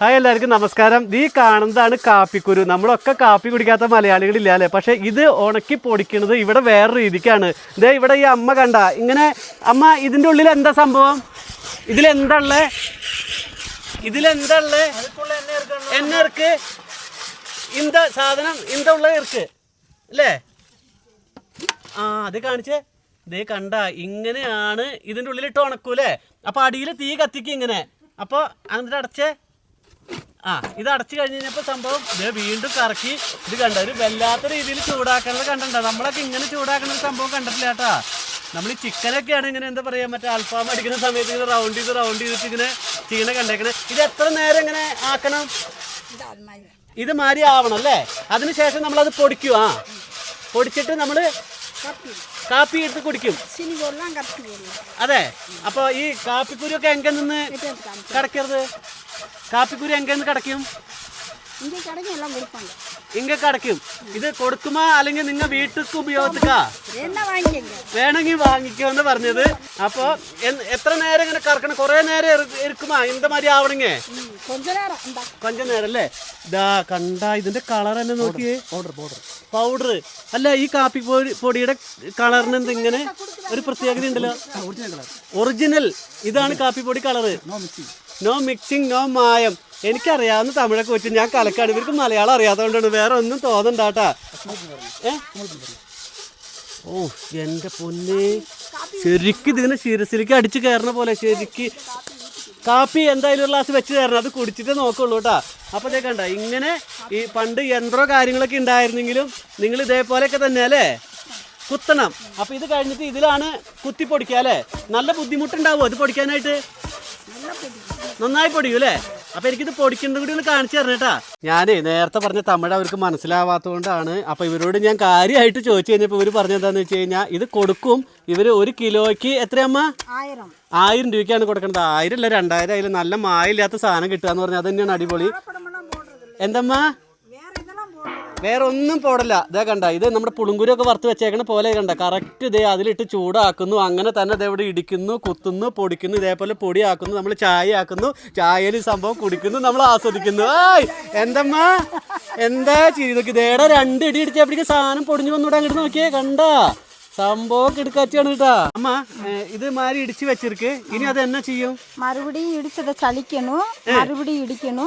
Hi എല്ലാവർക്കും നമസ്കാരം. നീ കാണുന്നതാണ് കാപ്പിക്കുരു. നമ്മളൊക്കെ കാപ്പി കുടിക്കാത്ത മലയാളികളില്ല അല്ലേ? പക്ഷേ ഇത് ഉണക്കി പൊടിക്കുന്നത് ഇവിടെ വേറെ രീതിക്കാണ്. ഇതേ ഇവിടെ ഈ അമ്മ കണ്ട ഇങ്ങനെ അമ്മ ഇതിന്റെ ഉള്ളിൽ എന്താ സംഭവം? ഇതിലെന്താള്ളേ ഉള്ളേ? എന്നെ ഉള്ളേ? ഇറക്ക്. ഇന്ത സാധനം? ഇന്ത ഉള്ളത് ഇറക്ക്? അല്ലേ? ആ അത് കാണിച്ചേ. ദേ കണ്ട ഇങ്ങനെയാണ് ഇതിന്റെ ഉള്ളിൽ ഇട്ട് ഉണക്കൂലേ? അപ്പൊ അടിയിൽ തീ കത്തിക്കും ഇങ്ങനെ. അപ്പോൾ എന്നിട്ട് അടച്ചേ ആ ഇത് അടച്ചു കഴിഞ്ഞ് കഴിഞ്ഞപ്പോൾ സംഭവം ഇത് വീണ്ടും കറക്കി. ഇത് കണ്ട ഒരു വല്ലാത്ത രീതിയിൽ ചൂടാക്കണത് കണ്ടിട്ടുണ്ടോ? നമ്മളൊക്കെ ഇങ്ങനെ ചൂടാക്കുന്ന ഒരു സംഭവം കണ്ടിട്ടില്ല കേട്ടാ. നമ്മൾ ഈ ചിക്കനൊക്കെയാണ് ഇങ്ങനെ എന്താ പറയാ മറ്റേ അൽഫാം അടിക്കുന്ന സമയത്ത് ഇങ്ങനെ റൗണ്ട് ചെയ്ത് റൗണ്ട് ചെയ്തിട്ട് ഇങ്ങനെ ചീന കണ്ടേക്കണേ. ഇത് എത്ര നേരം ഇങ്ങനെ ആക്കണം? ഇത് മാതിരി ആവണം അല്ലേ? അതിനുശേഷം നമ്മളത് പൊടിക്കും ആ പൊടിച്ചിട്ട് നമ്മൾ കാപ്പി എടുത്ത് കുടിക്കും. അതെ. അപ്പോൾ ഈ കാപ്പിക്കുരി ഒക്കെ എങ്ങനെ നിന്ന് കടക്കരുത്. കാപ്പിക്കുരി എങ്ങനെ നിന്ന് കടക്കും. இங்கே கடைக்கு எல்லாம் கொடுப்பாங்க ഇങ്ക കിടക്കും ഇത് കൊടുക്കുമോ അല്ലെങ്കിൽ നിങ്ങ വീട്ടിക്ക് ഉപയോഗത്തിക്കാ என்ன வாங்கிக்கங்க വേണമെങ്കിൽ വാങ്ങിക്കോ എന്ന് പറഞ്ഞത് അപ്പൊ എൻ- എത്ര നേരം ഇങ്ങനെ കറക്കണം കുറെ നേരം ഇരു- ഇരിക്കുമാ ഇന്ത മാതിരി ആവണെങ്കിൽ ம், கொஞ்ச நேரம் இந்த കൊഞ്ച നേരം അല്ലേ ഇതാ കണ്ട ഇതിന്റെ കളർ തന്നെ നോക്കിയേ പൗഡർ പൗഡർ പൗഡർ അല്ല ഈ കാപ്പി പൊടി പൊടിയുടെ കളറിന് എന്ത് ഇങ്ങനെ ഒരു പ്രത്യേകത ഉണ്ടല്ലോ ഒറിജിനൽ ഇതാണ് കാപ്പി പൊടി കളറ് നോ മിക്സിങ് നോ മായം എനിക്കറിയാവുന്ന തമിഴൊക്കെ വെച്ച് ഞാൻ കലക്കാണ്. ഇവർക്ക് മലയാളം അറിയാത്തതുകൊണ്ടാണ് വേറെ ഒന്നും തോന്നണ്ടാട്ടാ. ഓ എന്റെ പൊന്ന്. ശരിക്കും ഇതിങ്ങനെ ശിരസിലേക്ക് അടിച്ചു കയറുന്ന പോലെ ശരിക്ക്. കാപ്പി എന്തായാലും ഒരു ഗ്ലാസ് വെച്ച് തരണം. അത് കുടിച്ചിട്ടേ നോക്കുള്ളൂ കേട്ടാ. അപ്പോൾ ഇതേ കണ്ട ഇങ്ങനെ ഈ പണ്ട് യന്ത്രോ കാര്യങ്ങളൊക്കെ ഉണ്ടായിരുന്നെങ്കിലും നിങ്ങൾ ഇതേപോലെയൊക്കെ തന്നെ അല്ലേ? കുത്തണം. അപ്പോൾ ഇത് കഴിഞ്ഞിട്ട് ഇതിലാണ് കുത്തി പൊടിക്കുക അല്ലേ? നല്ല ബുദ്ധിമുട്ടുണ്ടാവുമോ ഇത് പൊടിക്കാനായിട്ട്? നന്നായി പൊടിക്കും അല്ലേ? അപ്പൊ എനിക്കിത് പൊടിക്കുന്നത് കൂടി ഒന്ന് കാണിച്ചു തരണേട്ടാ ഞാനേ നേരത്തെ പറഞ്ഞ തമിഴ് അവർക്ക് മനസ്സിലാവാത്തതുകൊണ്ടാണ് അപ്പൊ ഇവരോട് ഞാൻ കാര്യമായിട്ട് ചോദിച്ചു കഴിഞ്ഞപ്പോൾ ഇവർ പറഞ്ഞെന്താന്ന് വെച്ച് കഴിഞ്ഞാൽ ഇത് കൊടുക്കും ഇവർ ഒരു കിലോയ്ക്ക് എത്രയമ്മ? ആയിരം. ആയിരം രൂപയ്ക്കാണ് കൊടുക്കേണ്ടത് ആയിരം അല്ല രണ്ടായിരം അതിൽ നല്ല മായില്ലാത്ത സാധനം കിട്ടുക എന്ന് പറഞ്ഞാൽ അത് തന്നെയാണ് അടിപൊളി. എന്തമ്മ? വേറെ ഒന്നും പോടല്ല. ഇതേ കണ്ട ഇത് നമ്മുടെ പുളുങ്കുരൊക്കെ വറുത്ത് വെച്ചേക്കണ പോലെ കണ്ട കറക്റ്റ് ഇതേ അതിലിട്ട് ചൂടാക്കുന്നു അങ്ങനെ തന്നെ ഇത് ഇവിടെ ഇടിക്കുന്നു കുത്തുന്നു പൊടിക്കുന്നു ഇതേപോലെ പൊടിയാക്കുന്നു നമ്മൾ ചായ ആക്കുന്നു ചായയിൽ സംഭവം കുടിക്കുന്നു നമ്മൾ ആസ്വദിക്കുന്നു. ആയ് എന്തമ്മ? എന്താ ചെയ്തൊക്കെ ഇതേടെ രണ്ട് ഇടി ഇടിച്ചപ്പോഴേക്കും സാധനം പൊടിഞ്ഞു വന്നൂടെ അങ്ങോട്ട് നോക്കിയേ കണ്ട? സംഭവം കിടക്കാച്ചാണ് കേട്ടാ. അമ്മ ഇത് മാറി ഇടിച്ചു വെച്ചിരിക്ക്. ഇനി അത് എന്നാ ചെയ്യും? മറുപടി ഇടിച്ചത് ചലിക്കണു. മറുപടി ഇടിക്കണു.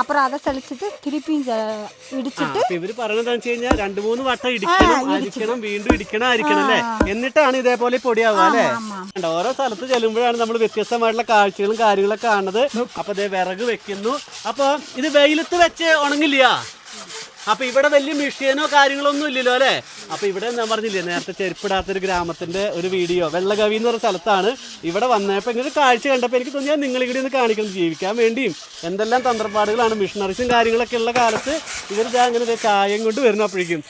அப்புறம் അത് ചലിച്ചിട്ട് തിരിപ്പിയും ഇടിച്ചിട്ട് ഇവർ പറയണത് വെച്ച് കഴിഞ്ഞാൽ രണ്ടു മൂന്ന് വട്ടം ഇടിക്കണം വീണ്ടും ഇടിക്കണം അരിക്കണം അല്ലേ? എന്നിട്ടാണ് ഇതേപോലെ പൊടിയാവുക അല്ലേ? കണ്ടോ, ഓരോ സ്ഥലത്ത് ചെല്ലുമ്പോഴാണ് നമ്മൾ വ്യത്യസ്തമായിട്ടുള്ള കാഴ്ചകളും കാര്യങ്ങളൊക്കെ കാണുന്നത്. അപ്പൊ ഇതേ വിറക് വെക്കുന്നു. അപ്പൊ ഇത് വെയിലത്ത് വെച്ച് ഉണങ്ങില്ല അപ്പൊ ഇവിടെ വലിയ മിഷീനോ കാര്യങ്ങളോ ഒന്നും ഇല്ലല്ലോ അല്ലേ? അപ്പൊ ഇവിടെ ഞാൻ പറഞ്ഞില്ലേ നേരത്തെ ചെരുപ്പിടാത്തൊരു ഗ്രാമത്തിന്റെ ഒരു വീഡിയോ വെള്ളകവി എന്ന് പറഞ്ഞ സ്ഥലത്താണ് ഇവിടെ വന്നപ്പോൾ ഇങ്ങനെ കാഴ്ച കണ്ടപ്പോൾ എനിക്ക് തോന്നിയാൽ നിങ്ങൾ ഇവിടെ ഒന്ന് കാണിക്കുന്നത് ജീവിക്കാൻ വേണ്ടിയും. എന്തെല്ലാം തന്ത്രപ്പാടുകളാണ് മിഷണറീസും കാര്യങ്ങളൊക്കെ ഉള്ള കാലത്ത് ഇവർ ഇതാ അങ്ങനെ ചായയും കൊണ്ട് വരുന്നു അപ്പോഴേക്കും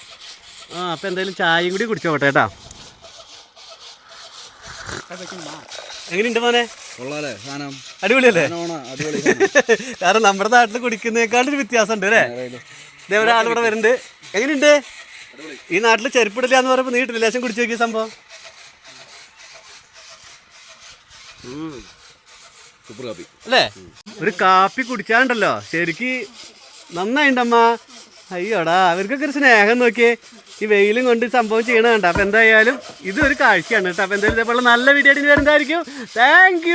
ആ അപ്പം എന്തായാലും ചായയും കൂടി കുടിച്ചോട്ടെ കേട്ടാ. എങ്ങനെയുണ്ട് മോനെ? അടിപൊളിയല്ലേ? കാരണം നമ്മുടെ നാട്ടിൽ ഒരു വ്യത്യാസമുണ്ട് അല്ലേ? ഇവിടെ വരുന്നുണ്ട്. എങ്ങനെയുണ്ട്? ഈ നാട്ടിൽ ചെരുപ്പിടില്ല എന്ന് പറയുമ്പോൾ നീ ലേശം കുടിച്ചു നോക്കിയ സംഭവം. അല്ലേ? ഒരു കാപ്പി കുടിച്ചാണ്ടല്ലോ ശരിക്ക് നന്നായിണ്ടമ്മ. അയ്യോടാ അവർക്കൊക്കെ ഒരു സ്നേഹം നോക്കിയേ. ഈ വെയിലും കൊണ്ട് സംഭവം ചെയ്യണ കണ്ട? അപ്പൊ എന്തായാലും ഇതൊരു കാഴ്ചയാണ് കേട്ടോ. അപ്പൊ എന്തായാലും ഇതേപോലെ നല്ല വീഡിയോ വരുന്നതായിരിക്കും. താങ്ക്